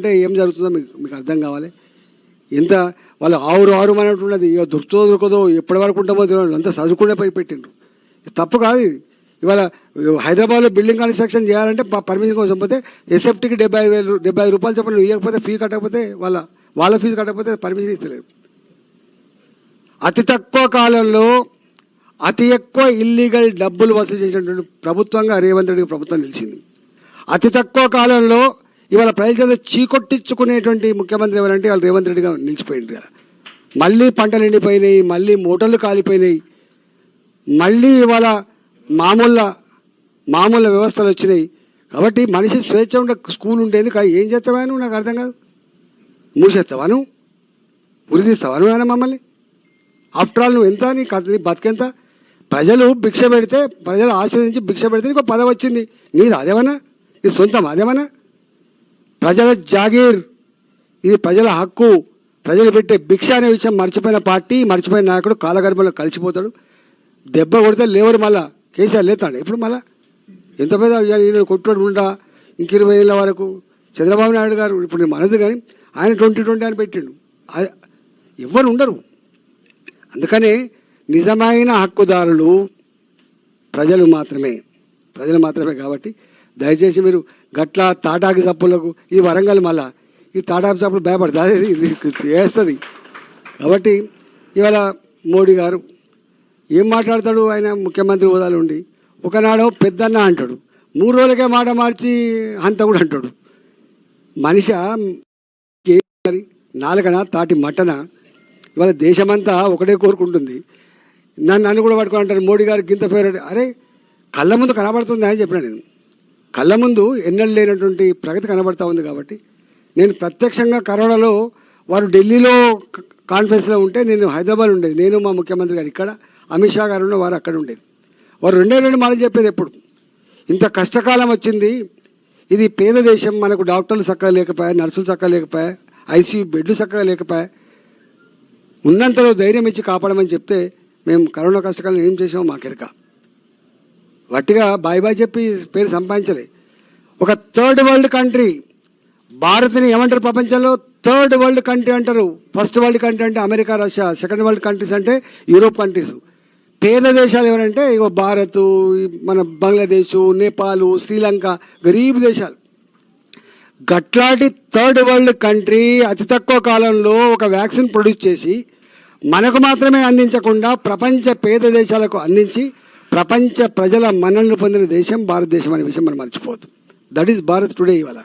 అంటే ఏం జరుగుతుందో మీకు మీకు అర్థం కావాలి. ఎంత వాళ్ళు ఆరు ఆరు అనేటువంటిది ఇక దొరుకుతుందో దొరకదో ఎప్పటి వరకు ఉంటామో తెలియదు. అంతా చదువుకునే పై పెట్టిండ్రు. తప్పు కాదు ఇది. ఇవాళ హైదరాబాద్లో బిల్డింగ్ కన్స్ట్రక్షన్ చేయాలంటే పర్మిషన్ కోసం పోతే ఎస్ఎఫ్టీకి డెబ్బై వేలు డెబ్బై ఐదు రూపాయలు చెప్పండి ఇవ్వకపోతే ఫీ కట్టకపోతే వాళ్ళ వాళ్ళ ఫీజు కట్టకపోతే పర్మిషన్ ఇస్తలేదు అతి తక్కువ కాలంలో అతి ఎక్కువ ఇల్లీగల్ డబ్బులు వసూలు చేసినటువంటి ప్రభుత్వంగా రేవంత్ రెడ్డి ప్రభుత్వం నిలిచింది. అతి తక్కువ కాలంలో ఇవాళ ప్రజల చేత చీకొట్టించుకునేటువంటి ముఖ్యమంత్రి ఎవరంటే వాళ్ళు రేవంత్ రెడ్డిగా నిలిచిపోయింది కదా మళ్ళీ పంటలు ఎండిపోయినాయి మళ్ళీ మూటలు కాలిపోయినాయి. మళ్ళీ ఇవాళ మామూలు మామూలు వ్యవస్థలు వచ్చినాయి. కాబట్టి మనిషి స్వేచ్ఛ ఉండే స్కూల్ ఉండేది కానీ ఏం చేస్తావా నువ్వు? నాకు అర్థం కాదు. మూసేస్తావా నువ్వు? ఉరిదీస్తావా నువ్వు ఆయన మమ్మల్ని? ఆఫ్టర్ ఆల్ నువ్వు ఎంత? నీ కథ నీ బతికెంత ప్రజలు భిక్ష పెడితే ప్రజలు ఆశ్రయించి భిక్ష పెడితే నీకు పదవి వచ్చింది. నీది అదేమన్నా? నీ సొంతం అదేమన్నా? ప్రజల జాగీర్. ఇది ప్రజల హక్కు. ప్రజలు పెట్టే భిక్ష అనే విషయం మర్చిపోయిన పార్టీ మర్చిపోయిన నాయకుడు కాలగర్భంలో కలిసిపోతాడు. దెబ్బ కొడితే లేవరు మళ్ళా కేసీఆర్ లేతాడు. ఇప్పుడు మళ్ళా? ఎంత పెద్ద నేను కొట్టుడు ఉండా ఇంక ఇరవై ఏళ్ళ వరకు చంద్రబాబు నాయుడు గారు ఇప్పుడు నేను మనది కానీ ఆయన ట్వంటీ ట్వంటీ అని పెట్టిండు. అది- ఎవ్వరు ఉండరు. అందుకనే నిజమైన హక్కుదారులు ప్రజలు మాత్రమే. ప్రజలు మాత్రమే కాబట్టి దయచేసి మీరు గట్ల తాటాకి చప్పులకు ఈ వరంగల్ మళ్ళా. ఈ తాటాకి చప్పులు భయపడుతుంది ఇది వేస్తుంది కాబట్టి ఇవాళ మోడీ గారు ఏం మాట్లాడతాడు? ఆయన ముఖ్యమంత్రి హోదాలు ఉండి ఒకనాడు పెద్దన్న అంటాడు. మూడు రోజులకే మాట మార్చి అంత కూడా అంటాడు. మనిషి మరి నాలుగన తాటి మట్టన? ఇవాళ దేశమంతా ఒకటే కోరుకుంటుంది. నన్ను నన్ను కూడా పట్టుకుని అంటారు మోడీ గారికి గింత ఫేవరెట్. అరే కళ్ళ ముందు కనబడుతుంది అని చెప్పిన నేను. కళ్ళ ముందు ఎన్నడూ లేనటువంటి ప్రగతి కనబడతా ఉంది కాబట్టి నేను ప్రత్యక్షంగా కరోనాలో వారు ఢిల్లీలో కాన్ఫరెన్స్లో ఉంటే నేను హైదరాబాద్ ఉండేది. నేను మా ముఖ్యమంత్రి గారు ఇక్కడ అమిత్ షా గారు ఉన్న వారు అక్కడ ఉండేది. వారు రెండే రెండు మాటలు చెప్పేది ఎప్పుడు? ఇంత కష్టకాలం వచ్చింది. ఇది పేద దేశం మనకు డాక్టర్లు చక్కగా లేకపోయా నర్సులు చక్కగా లేకపోయా ఐసీయూ బెడ్లు చక్కగా లేకపోయా ఉన్నంతలో ధైర్యం ఇచ్చి కాపాడమని చెప్తే మేము కరోనా కష్టకాలం ఏం చేసామో మాకెరక. వట్టిగా బాయ్ బాయ్ చెప్పి పేరు సంపాదించలే. ఒక థర్డ్ వరల్డ్ కంట్రీ. భారత్ని ఏమంటారు ప్రపంచంలో? థర్డ్ వరల్డ్ కంట్రీ అంటారు. ఫస్ట్ వరల్డ్ కంట్రీ అంటే America Russia. Second world countries అంటే యూరోప్ కంట్రీస్. పేద దేశాలు ఎవరంటే ఇగో భారత్ మన బంగ్లాదేశ్ నేపాల్ శ్రీలంక గరీబ్ దేశాలు. గట్లాంటి థర్డ్ వరల్డ్ కంట్రీ అతి తక్కువ కాలంలో ఒక వ్యాక్సిన్ ప్రొడ్యూస్ చేసి మనకు మాత్రమే అందించకుండా ప్రపంచ పేద దేశాలకు అందించి ప్రపంచ ప్రజల మన్నలను పొందిన దేశం భారతదేశం అనే విషయం మనం మర్చిపోవద్దు. దట్ ఈస్ భారత్ టుడే ఇవాళ.